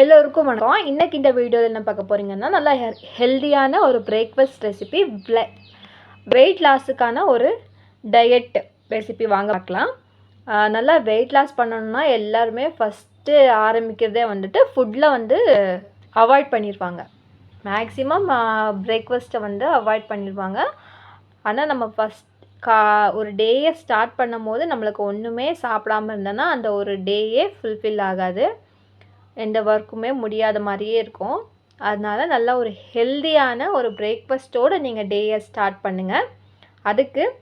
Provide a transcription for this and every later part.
எல்லோருக்கும் வணக்கம். இன்றைக்கி இந்த வீடியோவில் என்ன பார்க்க போகிறீங்கன்னா நல்லா ஹெல்தியான ஒரு பிரேக்ஃபாஸ்ட் ரெசிபி வெயிட் லாஸுக்கான ஒரு டயட் ரெசிபி வாங்க பார்க்கலாம். நல்லா வெயிட் லாஸ் பண்ணணும்னா எல்லாருமே ஃபஸ்ட்டு ஆரம்பிக்கிறதே வந்துட்டு ஃபுட்டில் வந்து அவாய்ட் பண்ணியிருப்பாங்க மேக்ஸிமம் பிரேக்ஃபாஸ்ட்டை வந்து அவாய்ட் பண்ணிடுவாங்க ஆனால் நம்ம ஃபஸ்ட் கா ஒரு டேயை ஸ்டார்ட் பண்ணும் போது நம்மளுக்கு ஒன்றுமே சாப்பிடாம இருந்தோன்னா அந்த ஒரு டேயே ஃபுல்ஃபில் ஆகாது. எந்த ஒர்க்குமே முடியாத மாதிரியே இருக்கும். அதனால் நல்லா ஒரு ஹெல்தியான ஒரு பிரேக்ஃபாஸ்ட்டோடு நீங்கள் டேயை ஸ்டார்ட் பண்ணுங்கள் அதுக்கு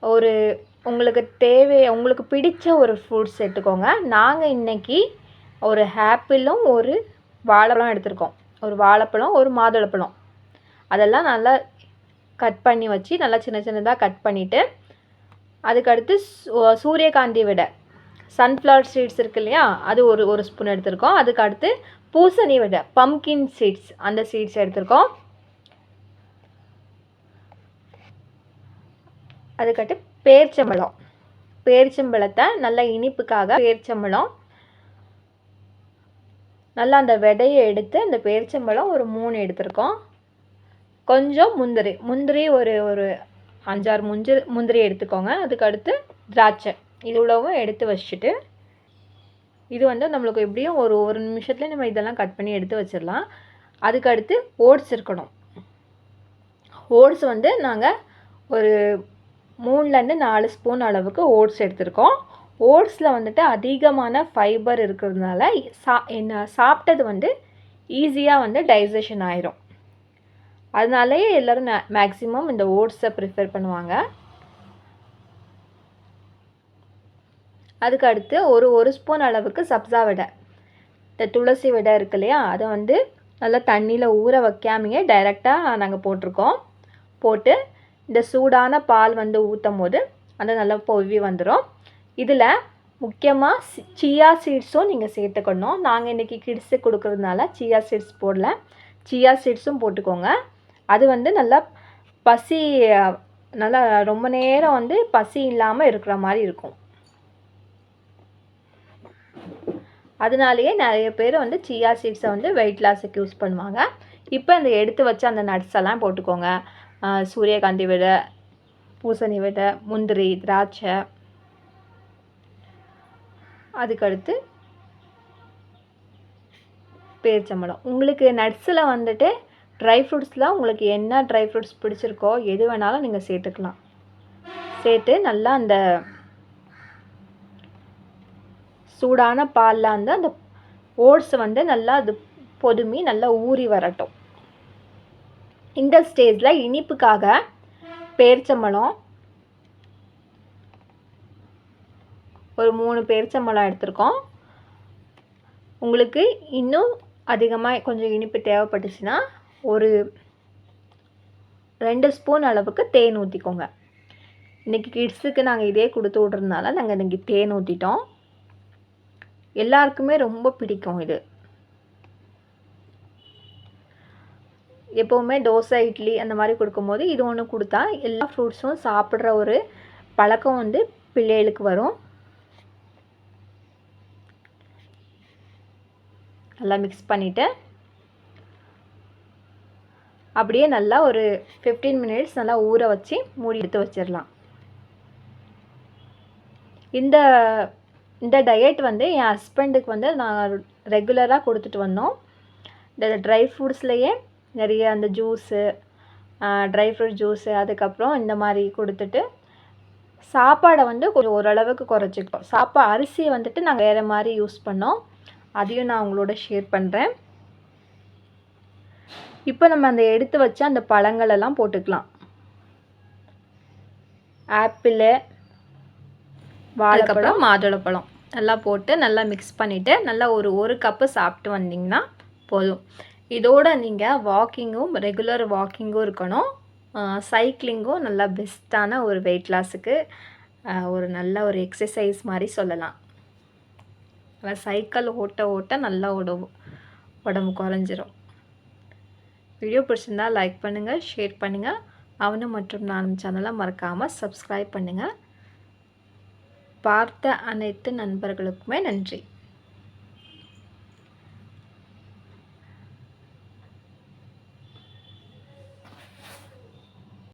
ஒரு உங்களுக்கு தேவை உங்களுக்கு பிடிச்ச ஒரு ஃப்ரூட்ஸ் எடுத்துக்கோங்க. நாங்கள் இன்னைக்கு ஒரு ஆப்பிளும் ஒரு வாழைப்பழம் எடுத்திருக்கோம். ஒரு வாழைப்பழம் ஒரு மாதுளப்பழம் அதெல்லாம் நல்லா கட் பண்ணி வச்சு நல்லா சின்ன சின்னதாக கட் பண்ணிவிட்டு அதுக்கடுத்து சூ- சூரியகாந்தி விடை சன்ஃப்ளவர் சீட்ஸ் இருக்கு இல்லையா? அது ஒரு ஒரு ஸ்பூன் எடுத்திருக்கோம். அதுக்கு அடுத்து பூசணி விதை பம்கின் சீட்ஸ் அந்த சீட்ஸ் எடுத்திருக்கோம். அதுக்கடுத்து பேர்ச்சம்பழம். பேர்ச்சம்பழத்தை நல்லா இனிப்புக்காக பேர்ச்சம்பழம். நல்லா அந்த விதையை எடுத்து அந்த பேர்ச்சம்பழம் ஒரு மூணு எடுத்திருக்கோம். கொஞ்சம் முந்திரி முந்திரி ஒரு ஒரு அஞ்சாறு முஞ்சிரி முந்திரி எடுத்துக்கோங்க. அதுக்கு அடுத்து திராட்சை. இவ்வளவும் எடுத்து வச்சுட்டு இது வந்து நம்மளுக்கு எப்படியும் ஒரு ஒரு நிமிஷத்துல நம்ம இதெல்லாம் கட் பண்ணி எடுத்து வச்சிடலாம். அதுக்கு அடுத்து ஓட்ஸ் இருக்கணும். ஓட்ஸ் வந்து நாங்கள் ஒரு மூணுலேருந்து நாலு ஸ்பூன் அளவுக்கு ஓட்ஸ் எடுத்திருக்கோம். ஓட்ஸில் வந்துட்டு அதிகமான ஃபைபர் இருக்கிறதுனால சா என்ன சாப்பிட்டது வந்து ஈஸியாக வந்து டைஜஷன் ஆயிரும். அதனாலேயே எல்லோரும் மேக்ஸிமம் இந்த ஓட்ஸை ப்ரிஃபர் பண்ணுவாங்க. அதுக்கு அடுத்து ஒரு ஒரு ஸ்பூன் அளவுக்கு சப்ஸா விடை. இந்த துளசி விடை இருக்கு இல்லையா அதை வந்து நல்லா தண்ணியில் ஊற வைக்காமையே டைரெக்டாக நாங்கள் போட்டிருக்கோம். போட்டு இந்த சூடான பால் வந்து ஊற்றும் போது அது நல்லா பொவ்வி வந்துடும் இதில் முக்கியமாக சியா சீட்ஸும் நீங்கள் சேர்த்துக்கணும். நாங்கள் இன்றைக்கி கிட்ஸு கொடுக்கறதுனால சியா சீட்ஸ் போடல. சியா சீட்ஸும் போட்டுக்கோங்க. அது வந்து நல்லா பசி நல்லா ரொம்ப நேரம் வந்து பசி இல்லாமல் இருக்கிற மாதிரி இருக்கும். அதனாலேயே நிறைய பேர் வந்து சியா சீட்ஸை வந்து வெயிட் லாஸுக்கு யூஸ் பண்ணுவாங்க. இப்போ இந்த எடுத்து வச்ச அந்த நட்ஸ் எல்லாம் போட்டுக்கோங்க. சூரியகாந்தி விதை பூசணி விதை முந்திரி திராட்சை. அதுக்கடுத்து பேரிச்சம்பழம். உங்களுக்கு நட்ஸில் வந்துட்டு ட்ரை ஃப்ரூட்ஸில் உங்களுக்கு என்ன ட்ரை ஃப்ரூட்ஸ் பிடிச்சிருக்கோ எது வேணாலும் நீங்கள் சேர்த்துக்கலாம். சேர்த்து நல்லா அந்த சூடான பாலில் வந்து அந்த ஓட்ஸ் வந்து நல்லா அது பொதுமி நல்லா ஊறி வரட்டும். இந்த ஸ்டேஜில் இனிப்புக்காக பேரிச்சம்பழம் ஒரு மூணு பேரிச்சம்பழம் எடுத்திருக்கோம். உங்களுக்கு இன்னும் அதிகமாக கொஞ்சம் இனிப்பு தேவைப்பட்டுச்சுன்னா ஒரு ரெண்டு ஸ்பூன் அளவுக்கு தேன் ஊற்றிக்கோங்க இன்றைக்கி கிட்ஸுக்கு நாங்கள் இதே கொடுத்து விட்றதுனால நாங்கள் இன்றைக்கி தேன் ஊற்றிட்டோம் எல்லாருக்குமே ரொம்ப பிடிக்கும் இது. எப்போவுமே தோசை இட்லி அந்த மாதிரி கொடுக்கும்போது இது ஒன்று கொடுத்தா எல்லா ஃப்ரூட்ஸும் சாப்பிட்ற ஒரு பழக்கம் வந்து பிள்ளைகளுக்கு வரும். நல்லா மிக்ஸ் பண்ணிவிட்டு அப்படியே நல்லா ஒரு ஃபிஃப்டீன் மினிட்ஸ் நல்லா ஊற வச்சு மூடி எடுத்து வச்சிடலாம். இந்த இந்த டயட் வந்து என் ஹஸ்பண்டுக்கு வந்து நான் ரெகுலராக கொடுத்துட்டு வந்தோம். இந்த ட்ரை ஃப்ரூட்ஸ்லேயே நிறைய அந்த ஜூஸு ட்ரை ஃப்ரூட் ஜூஸு அதுக்கப்புறம் இந்த மாதிரி கொடுத்துட்டு சாப்பாடை வந்து கொஞ்சம் ஓரளவுக்கு குறைச்சிக்கிட்டோம். சாப்பா அரிசியை வந்துட்டு நாங்கள் வேறு மாதிரி யூஸ் பண்ணோம். அதையும் நான் உங்களோட ஷேர் பண்ணுறேன் இப்போ நம்ம அந்த எடுத்து வச்ச அந்த பழங்களெல்லாம் போட்டுக்கலாம். ஆப்பிள் வாழைப்பழம் மாதுளப்பழம் நல்லா போட்டு நல்லா மிக்ஸ் பண்ணிவிட்டு நல்லா ஒரு ஒரு கப்பு சாப்பிட்டு வந்தீங்கன்னா போதும். இதோட நீங்கள் வாக்கிங்கும் ரெகுலர் வாக்கிங்கும் இருக்கணும். சைக்கிளிங்கும் நல்லா பெஸ்ட்டான ஒரு வெயிட் லாஸுக்கு ஒரு நல்ல ஒரு எக்ஸசைஸ் மாதிரி சொல்லலாம். நல்லா சைக்கிள் ஓட்ட ஓட்ட நல்லா உடம்பு உடம்பு குறைஞ்சிரும். வீடியோ பிடிச்சிருந்தா லைக் பண்ணுங்கள் ஷேர் பண்ணுங்கள் அவனும் மற்றும் நானும் சேனலை மறக்காமல் சப்ஸ்கிரைப் பண்ணுங்கள் பார்த்த அனைத்து நண்பர்களுக்குமே நன்றி.